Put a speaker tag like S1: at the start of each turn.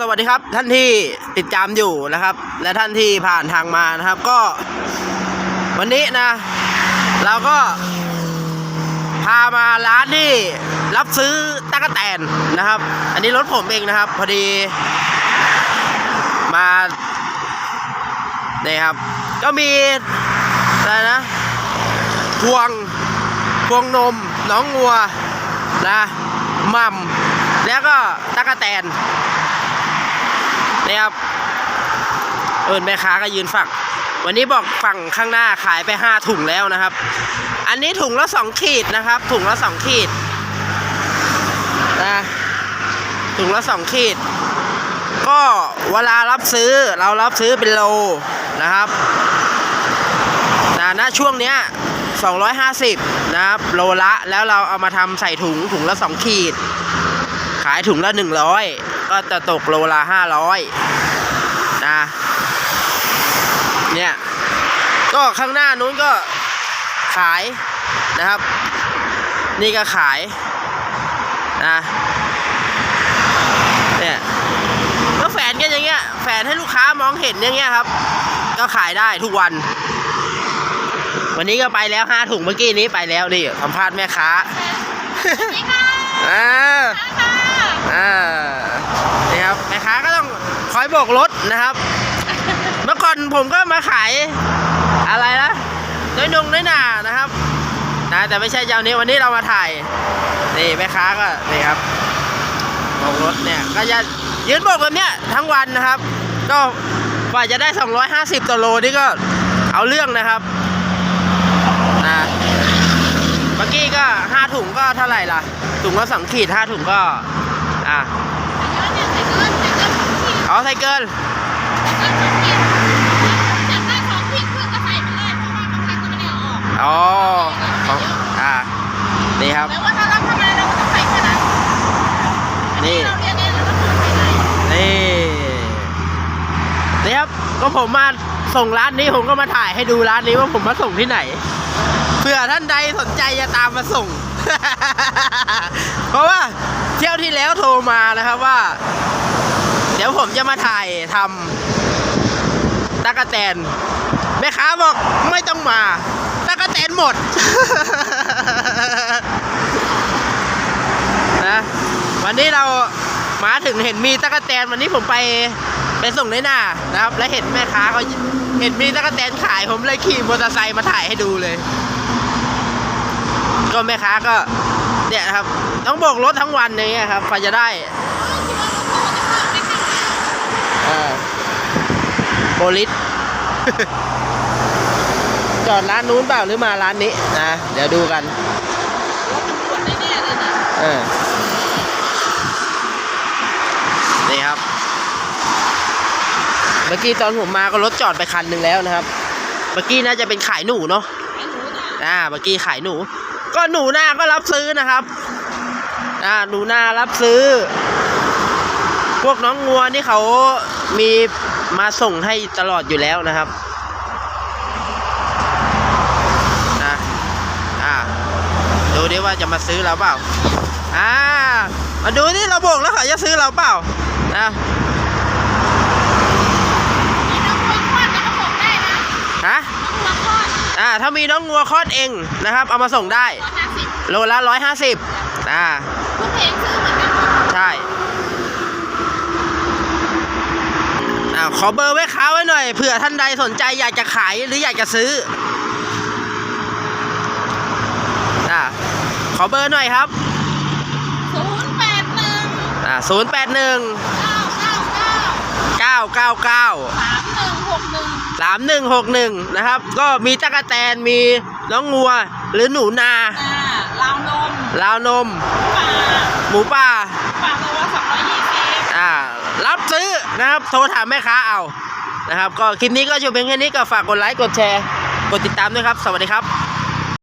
S1: สวัสดีครับท่านที่ติดตามอยู่นะครับ และท่านที่ผ่านทางมานะครับ ก็ วันนี้นะ เราก็พามาร้านที่รับซื้อตั๊กแตนนะครับ อันนี้รถผมเองนะครับ พอดี มาเนี่ยครับ ก็มีอะไรนะพวงพวงนมน้องงัวนะมัมแล้วก็ตั๊กแตน นี่ครับเอิญแม่ค้าก็ยืนฝั่ง วันนี้บอกฝั่งข้างหน้าขายไปห้าถุงแล้วนะครับ อันนี้ถุงละสองขีดนะครับ ถุงละสองขีดนะถุงละสองขีด ก็เวลารับซื้อเรารับซื้อเป็นโลนะครับนะณช่วงเนี้ย250 นะครับ โลละแล้วเราเอามาทำใส่ถุงถุงละสองขีด ขายถุงละ 100 ก็จะตกโลละ500นะเนี่ยก็ข้างหน้านู้นก็ขายนะครับ นี่ก็ขายนะเนี่ยก็แฝนกันอย่างเงี้ยแฝนให้ลูกค้ามองเห็นอย่างเงี้ยครับ ก็ขายได้ทุกวัน วันนี้ก็ไปแล้วห้าถุงเมื่อกี้นี้ไปแล้วนี่สัมภาษณ์แม่ค้า
S2: นี่ค่ะ
S1: อ่า
S2: ค่ะ
S1: อ่านี่ครับแม่ค้าก็ต้องคอย โบกรถนะครับ เมื่อก่อนผมก็มาขายอะไรนะน้อยนงน้อยหนานะครับนะแต่ไม่ใช่เจ้านี้วันนี้เรามาถ่ายนี่แม่ค้าก็นี่ครับโบกรถเนี่ยก็จะยืนโบกแบบเนี้ยทั้งวันนะครับ ก็กว่าจะได้ 250ตัวโลนี่ก็เอาเรื่องนะครับนะเมื่อกี้ก็ห้าถุงก็เท่าไหร่ล่ะ ถุงละสองขีดห้าถุงก็อะ
S2: เอา
S1: ใส่เกิน
S2: เกินสองขีดอยากได้สองขีดเพื่อก็ใส่ไปเลยเพราะว่าบางครั้งก็ไม่ได้เอาออก
S1: อ๋อของอ่า นี่ครับ
S2: แต่ว่าถ้าเราทำอะไรเราก็ต้องใส่แค่นั้น
S1: นี่
S2: เราเรียนเองเราต้องใส่ไหน
S1: นี่ นี่ครับ ก็ผมมาส่งร้านนี้ผมก็มาถ่ายให้ดูร้านนี้ว่าผมมาส่งที่ไหน เผื่อท่านใดสนใจจะตามมาส่ง เพราะว่าเที่ยวที่แล้วโทรมานะครับว่า เดี๋ยวผมจะมาถ่ายทำตะกะแตนแม่ค้าบอกไม่ต้องมาตะกะแตนหมดนะวันนี้เรามาถึงเห็นมีตะกะแตนวันนี้ผมไปไปส่งในหน้านะครับ และเห็นแม่ค้าเขาเห็นมีตะกะแตนขายผมเลยขี่มอเตอร์ไซค์มาถ่ายให้ดูเลย ก็แม่ค้าก็เนี่ยครับ ต้องโบกรถทั้งวันอย่างเงี้ยครับกว่าจะได้เออโบ ลิสจอดร้านนู้นเปล่าหรือมาร้านนี้นะเดี๋ยวดูกัน
S2: ขวดแน่ๆเลยนะ
S1: เออนี่ครับ เมื่อกี้ตอนผมมาก็รถจอดไปคันหนึ่งแล้วนะครับ เมื่อกี้น่าจะเป็นขายหนูเนาะ
S2: ไอ้หนูเนี่ย
S1: อ่าเมื่อกี้ขายหนู ก็หนูหน้าก็รับซื้อนะครับอ่าหนูหน้ารับซื้อ พวกน้องงัวนี่เขามี มาส่งให้ตลอดอยู่แล้วนะครับนะอ่าดูดิว่าจะมาซื้อเราเปล่าอ่ามาดูนี่เราบอกแล้วเขาจะซื้อเราเปล่านะ
S2: มีน้องวัวคลอดแล้วก็บอกได้นะ
S1: ฮะ
S2: น้องวัวคลอด
S1: อ่าถ้ามีน้องงัวคลอดเองนะครับ เอามาส่งได้
S2: ร้อยห้าสิบ
S1: โลละร้อยห้าสิบอ่า
S2: ทุกเพลงซื้อเหมือนกันหมด
S1: ใช่ อ่าขอเบอร์ไว้ค้าไว้หน่อยเผื่อท่านใดสนใจอยากจะขายหรืออยากจะซื้ออ่าขอเบอร์หน่อยครับ
S2: ศูนย์แปดหนึ่ง
S1: อ่าศูนย์แปดหนึ่ง
S2: เก้าเก้าเก้า
S1: เก้าเก้าเก้า
S2: สามหนึ่งหกหนึ่ง
S1: สามหนึ่งหกหนึ่งนะครับ ก็มีตะกะแตนมีน้องงัวหรือหนูนา
S2: อ่าราวนม
S1: ราวนม
S2: ป่า
S1: หมูป่า นะครับโทรถามแม่ค้าเอานะครับ ก็คลิปนี้ก็จบเพียงแค่นี้ก็ฝากกดไลค์กดแชร์ กดติดตามด้วยครับ สวัสดีครับ